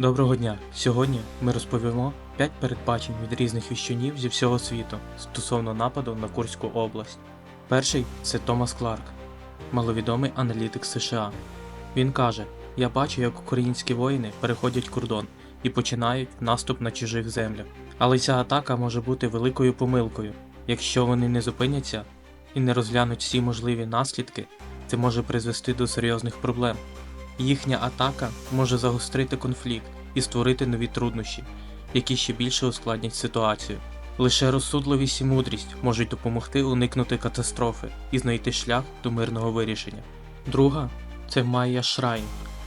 Доброго дня! Сьогодні ми розповімо 5 передбачень від різних віщунів зі всього світу стосовно нападу на Курську область. Перший це Томас Кларк, маловідомий аналітик США. Він каже: Я бачу, як українські воїни переходять кордон і починають наступ на чужих землях. Але ця атака може бути великою помилкою. Якщо вони не зупиняться і не розглянуть всі можливі наслідки, це може призвести до серйозних проблем. Їхня атака може загострити конфлікт і створити нові труднощі, які ще більше ускладнять ситуацію. Лише розсудливість і мудрість можуть допомогти уникнути катастрофи і знайти шлях до мирного вирішення. Друга це Майя Шрайн,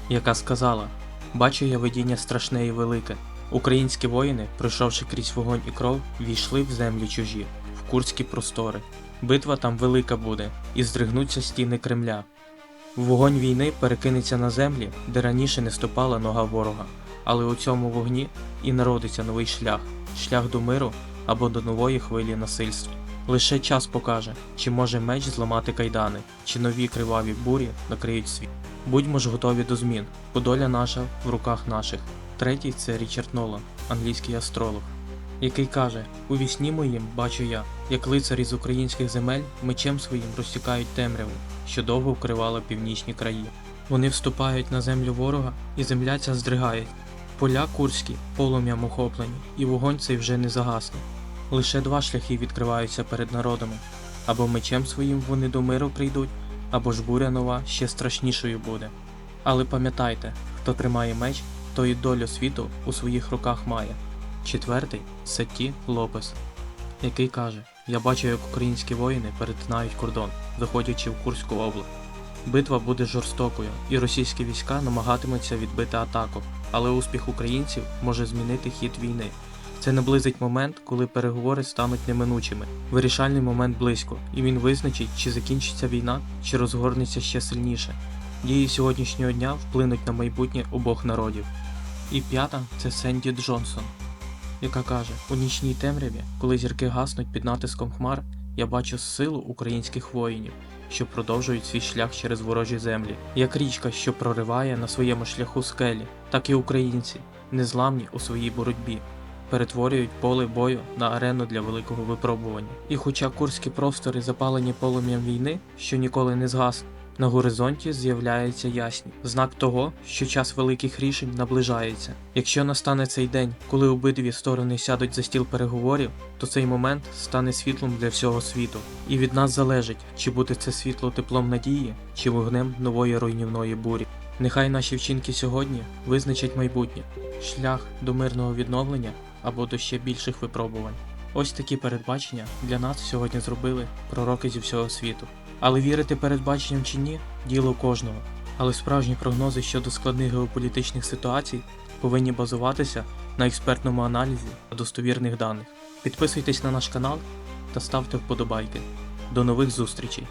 яка сказала: Бачу я видіння страшне і велике. Українські воїни, пройшовши крізь вогонь і кров, війшли в землі чужі, в курські простори. Битва там велика буде, і здригнуться стіни Кремля. Вогонь війни перекинеться на землі, де раніше не ступала нога ворога, але у цьому вогні і народиться новий шлях шлях до миру або до нової хвилі насильства. Лише час покаже, чи може меч зламати кайдани, чи нові криваві бурі накриють світ. Будьмо ж готові до змін, бо доля наша в руках наших. Третій це Річард Нолан, англійський астролог, який каже: У вісні моїм бачу я, як лицарі з українських земель мечем своїм розсікають темряву, що довго вкривала північні краї. Вони вступають на землю ворога, і земля ця здригають. Поля курські полум'ям охоплені, і вогонь цей вже не загасне. Лише два шляхи відкриваються перед народами або мечем своїм вони до миру прийдуть, або ж буря нова ще страшнішою буде. Але пам'ятайте, хто тримає меч, той і долю світу у своїх руках має. Четвертий це Ті Лопес, який каже: Я бачу, як українські воїни перетинають кордон, заходячи в Курську область. Битва буде жорстокою, і російські війська намагатимуться відбити атаку, але успіх українців може змінити хід війни. Це наблизить момент, коли переговори стануть неминучими. Вирішальний момент близько, і він визначить, чи закінчиться війна, чи розгорнеться ще сильніше. Дії сьогоднішнього дня вплинуть на майбутнє обох народів. І п'ята це Сенді Джонсон, яка каже: у нічній темряві, коли зірки гаснуть під натиском хмар, я бачу силу українських воїнів, що продовжують свій шлях через ворожі землі, як річка, що прориває на своєму шляху скелі, так і українці, незламні у своїй боротьбі, перетворюють поле бою на арену для великого випробування. І хоча курські простори запалені полум'ям війни, що ніколи не згасне, на горизонті з'являється ясність, знак того, що час великих рішень наближається. Якщо настане цей день, коли обидві сторони сядуть за стіл переговорів, то цей момент стане світлом для всього світу. І від нас залежить, чи буде це світло теплом надії, чи вогнем нової руйнівної бурі. Нехай наші вчинки сьогодні визначать майбутнє, шлях до мирного відновлення або до ще більших випробувань. Ось такі передбачення для нас сьогодні зробили пророки зі всього світу. Але вірити передбаченням чи ні діло кожного. Але справжні прогнози щодо складних геополітичних ситуацій повинні базуватися на експертному аналізі та достовірних даних. Підписуйтесь на наш канал та ставте вподобайки. До нових зустрічей!